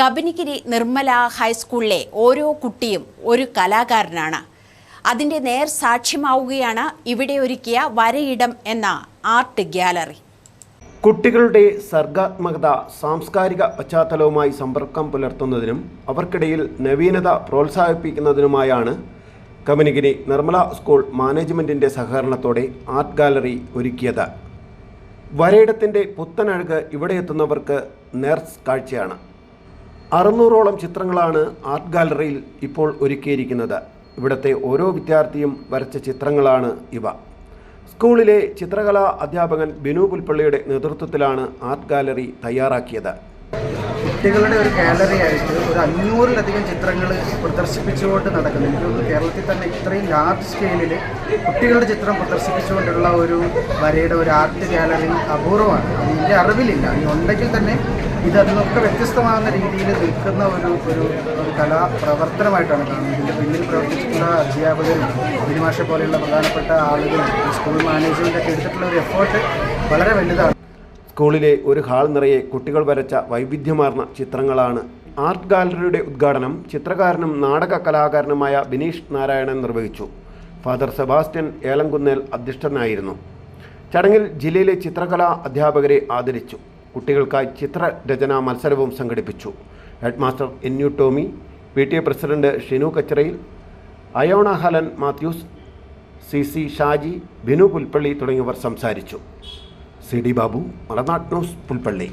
കബനിഗിരി നിർമ്മല ഹൈസ്കൂളിലെ ഓരോ കുട്ടിയും ഒരു കലാകാരനാണ്. അതിന്റെ നേർ സാക്ഷ്യമാവുകയാണ് ഇവിടെ ഒരുക്കിയ വരയിടം എന്ന ആർട്ട് ഗ്യാലറി കുട്ടികളുടെ സർഗാത്മകത സാംസ്കാരിക പശ്ചാത്തലവുമായി സമ്പർക്കം പുലർത്തുന്നതിനും അവർക്കിടയിൽ നവീനത പ്രോത്സാഹിപ്പിക്കുന്നതിനുമായാണ് കമനിഗിരി നിർമ്മല സ്കൂൾ മാനേജ്മെന്റിന്റെ സഹകരണത്തോടെ ആർട്ട് ഗാലറി ഒരുക്കിയത്. വരയിടത്തിന്റെ പുത്തനഴക് ഇവിടെ എത്തുന്നവർക്ക് നേർ കാഴ്ചയാണ്. അറുന്നൂറോളം ചിത്രങ്ങളാണ് ആർട്ട് ഗാലറിയിൽ ഇപ്പോൾ ഒരുക്കിയിരിക്കുന്നത്. ഇവിടുത്തെ ഓരോ വിദ്യാർത്ഥിയും വരച്ച ചിത്രങ്ങളാണ് ഇവ. സ്കൂളിലെ ചിത്രകലാ അധ്യാപകൻ ബിനു പുൽപ്പള്ളിയുടെ നേതൃത്വത്തിലാണ് ആർട്ട് ഗാലറി തയ്യാറാക്കിയത്. കുട്ടികളുടെ ഒരു ഗാലറി ആയിട്ട് ഒരു അഞ്ഞൂറിലധികം ചിത്രങ്ങൾ പ്രദർശിപ്പിച്ചുകൊണ്ട് നടക്കുന്നു. എനിക്ക് കേരളത്തിൽ തന്നെ ഇത്രയും ലാർജ് സ്കെയിലിൽ കുട്ടികളുടെ ചിത്രം പ്രദർശിപ്പിച്ചുകൊണ്ടുള്ള ഒരു വരയുടെ ഒരു ആർട്ട് ഗാലറി അപൂർവമാണ്. എന്റെ അറിവിലില്ല. ഇനി ഉണ്ടെങ്കിൽ തന്നെ ഇതൊക്കെ വ്യത്യസ്തമാകുന്ന രീതിയിൽ നിൽക്കുന്ന ഒരു ഒരു കലാ പ്രവർത്തനമായിട്ടാണ് കാണുന്നത്. ഇതിന്റെ പിന്നിൽ പ്രവർത്തിച്ചിട്ടുള്ള അധ്യാപകരും അഭിനിമാഷ പോലെയുള്ള പ്രധാനപ്പെട്ട ആളുകളും സ്കൂൾ മാനേജ്മെന്റൊക്കെ എടുത്തിട്ടുള്ള ഒരു എഫേർട്ട് വളരെ വലുതാണ്. സ്കൂളിലെ ഒരു ഹാൾ നിറയെ കുട്ടികൾ വരച്ച വൈവിധ്യമാർന്ന ചിത്രങ്ങളാണ്. ആർട്ട് ഗാലറിയുടെ ഉദ്ഘാടനം ചിത്രകാരനും നാടക കലാകാരനുമായ ബിനീഷ് നാരായണൻ നിർവഹിച്ചു. ഫാദർ സെബാസ്റ്റ്യൻ ഏലങ്കുന്നേൽ അധ്യക്ഷനായിരുന്നു. ചടങ്ങിൽ ജില്ലയിലെ ചിത്രകലാ അധ്യാപകരെ ആദരിച്ചു. കുട്ടികൾക്കായി ചിത്രരചനാ മത്സരവും സംഘടിപ്പിച്ചു. Headmaster N U Tommy P T A president Shinu കച്ചറയിൽ Ayona Helen Mathews C C Shaji Binu Pulpally തുടങ്ങിയവർ സംസാരിച്ചു. C D Babu Malanad news Pulpally.